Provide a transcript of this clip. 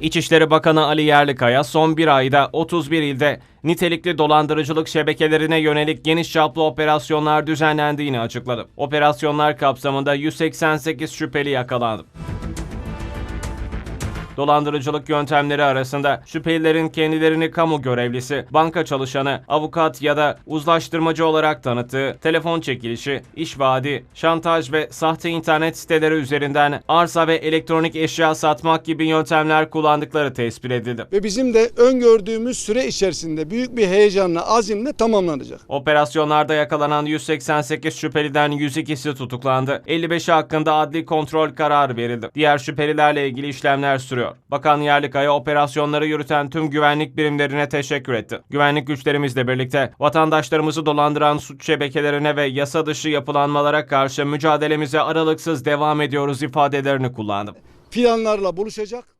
İçişleri Bakanı Ali Yerlikaya son bir ayda 31 ilde nitelikli dolandırıcılık şebekelerine yönelik geniş çaplı operasyonlar düzenlendiğini açıkladı. Operasyonlar kapsamında 188 şüpheli yakalandı. Dolandırıcılık yöntemleri arasında şüphelilerin kendilerini kamu görevlisi, banka çalışanı, avukat ya da uzlaştırmacı olarak tanıttığı telefon çekilişi, iş vaadi, şantaj ve sahte internet siteleri üzerinden arsa ve elektronik eşya satmak gibi yöntemler kullandıkları tespit edildi. Ve bizim de öngördüğümüz süre içerisinde büyük bir heyecanla, azimle tamamlanacak. Operasyonlarda yakalanan 188 şüpheliden 102'si tutuklandı. 55'i hakkında adli kontrol kararı verildi. Diğer şüphelilerle ilgili işlemler sürüyor. Bakan Yerlikaya operasyonları yürüten tüm güvenlik birimlerine teşekkür etti. Güvenlik güçlerimizle birlikte vatandaşlarımızı dolandıran suç şebekelerine ve yasa dışı yapılanmalara karşı mücadelemize aralıksız devam ediyoruz ifadelerini kullandı. Planlarla buluşacak.